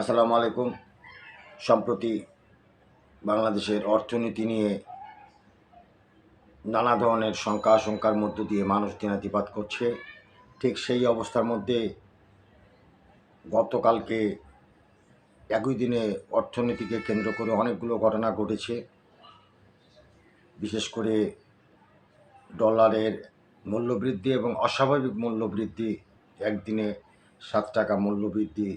আসসালামু আলাইকুম সম্প্রতি বাংলাদেশের অর্থনীতি নিয়ে নানা ধরনের শঙ্কা আশঙ্কার মধ্য দিয়ে মানুষ দিনাতিপাত করছে। ঠিক সেই অবস্থার মধ্যে গতকালকে একই দিনে অর্থনীতিকে কেন্দ্র করে অনেকগুলো ঘটনা ঘটেছে। বিশেষ করে ডলারের মূল্যবৃদ্ধি এবং অস্বাভাবিক মূল্যবৃদ্ধি, একদিনে সাত টাকা মূল্যবৃদ্ধি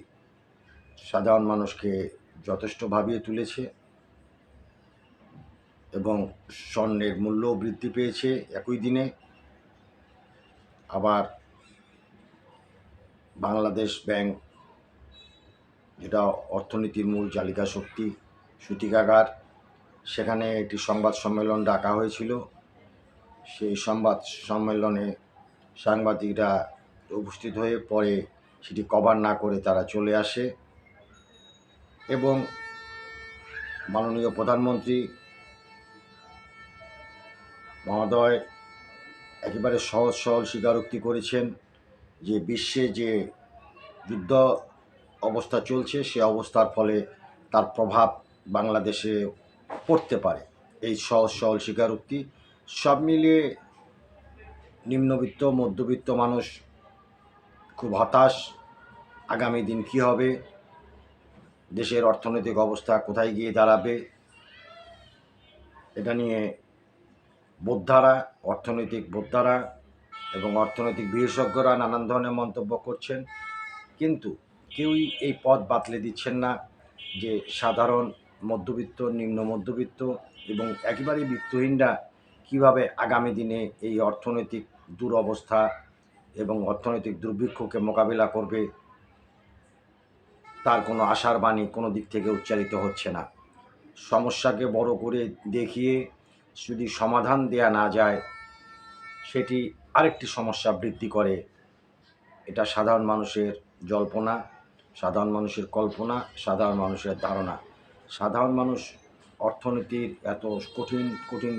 সাধারণ মানুষকে যথেষ্ট ভাবিয়ে তুলেছে এবং স্বর্ণের মূল্যও বৃদ্ধি পেয়েছে একই দিনে। আবার বাংলাদেশ ব্যাংক, যেটা অর্থনীতির মূল চালিকা শক্তি, সূতিকাগার, সেখানে একটি সংবাদ সম্মেলন ডাকা হয়েছিল। সেই সংবাদ সম্মেলনে সাংবাদিকরা উপস্থিত হয়ে পরে সেটি কভার না করে তারা চলে আসে। এবং মাননীয় প্রধানমন্ত্রী মহোদয় একেবারে সহজ সরল স্বীকারোক্তি করেছেন যে বিশ্বে যে যুদ্ধ অবস্থা চলছে, সে অবস্থার ফলে তার প্রভাব বাংলাদেশে পড়তে পারে। এই সহজ সরল স্বীকারোক্তি সব মিলিয়ে নিম্নবিত্ত, মধ্যবিত্ত মানুষ খুব হতাশ। আগামী দিন কী হবে? দেশের অর্থনৈতিক অবস্থা কোথায় গিয়ে দাঁড়াবে, এটা নিয়ে বোদ্ধারা, অর্থনৈতিক বোদ্ধারা এবং অর্থনৈতিক বিশেষজ্ঞরা নানান ধরনের মন্তব্য করছেন। কিন্তু কেউই এই পথ বাতলে দিচ্ছেন না যে সাধারণ মধ্যবিত্ত, নিম্ন মধ্যবিত্ত এবং একেবারেই বৃত্তহীনরা কীভাবে আগামী দিনে এই অর্থনৈতিক দুরবস্থা এবং অর্থনৈতিক দুর্ভিক্ষকে মোকাবিলা করবে তার কোনো আশার বাণী কোনো দিক থেকে উচ্চারিত হচ্ছে না। সমস্যাকে বড় করে দেখিয়ে যদি সমাধান দেয়া না যায়, সেটি আরেকটি সমস্যা বৃদ্ধি করে। এটা সাধারণ মানুষের জল্পনা, সাধারণ মানুষের কল্পনা, সাধারণ মানুষের ধারণা। সাধারণ মানুষ অর্থনীতির এত কঠিন কঠিন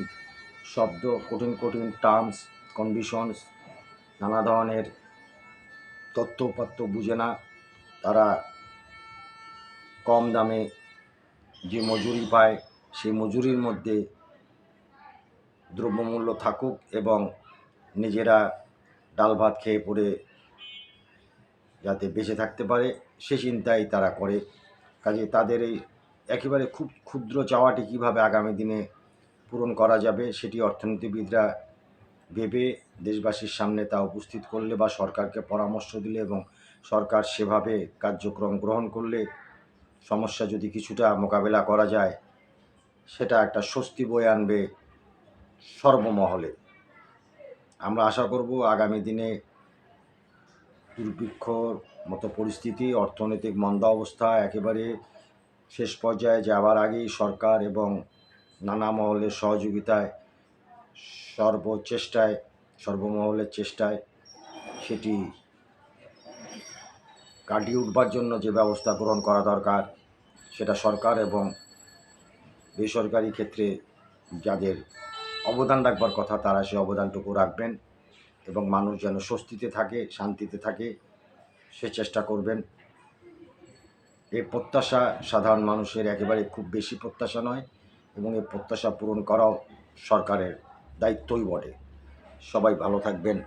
শব্দ, কঠিন কঠিন টার্মস কন্ডিশনস নানা ধরনের তথ্যপাত্য বুঝে না। তারা কম দামে যে মজুরি পায়, সেই মজুরির মধ্যে দ্রব্যমূল্য থাকুক এবং নিজেরা ডাল ভাত খেয়ে পড়ে যাতে বেঁচে থাকতে পারে, সে চিন্তাই তারা করে। কাজে তাদের এই একেবারে খুব ক্ষুদ্র চাওয়াটি কীভাবে আগামী দিনে পূরণ করা যাবে, সেটি অর্থনীতিবিদরা ভেবে দেশবাসীর সামনে তা উপস্থিত করলে বা সরকারকে পরামর্শ দিলে এবং সরকার সেভাবে কার্যক্রম গ্রহণ করলে সমস্যা যদি কিছুটা মোকাবেলা করা যায়, সেটা একটা স্বস্তি বয়ে আনবে সর্বমহলে। আমরা আশা করব আগামী দিনে দুর্ভিক্ষর মতো পরিস্থিতি, অর্থনৈতিক মন্দা অবস্থা একেবারে শেষ পর্যায়ে যাওয়ার আগেই সরকার এবং নানা মহলের সহযোগিতায়, সর্বচেষ্টায়, সর্বমহলের চেষ্টায় সেটি কাটিয়ে উঠবার জন্য যে ব্যবস্থা গ্রহণ করা দরকার, সেটা সরকার এবং বেসরকারি ক্ষেত্রে যাদের অবদান রাখবার কথা, তারা সে অবদানটুকু রাখবেন এবং মানুষ যেন স্বস্তিতে থাকে, শান্তিতে থাকে, সে চেষ্টা করবেন। এই প্রত্যাশা সাধারণ মানুষের একেবারে খুব বেশি প্রত্যাশা নয় এবং এই প্রত্যাশা পূরণ করাও সরকারের দায়িত্বই বটে। সবাই ভালো থাকবেন।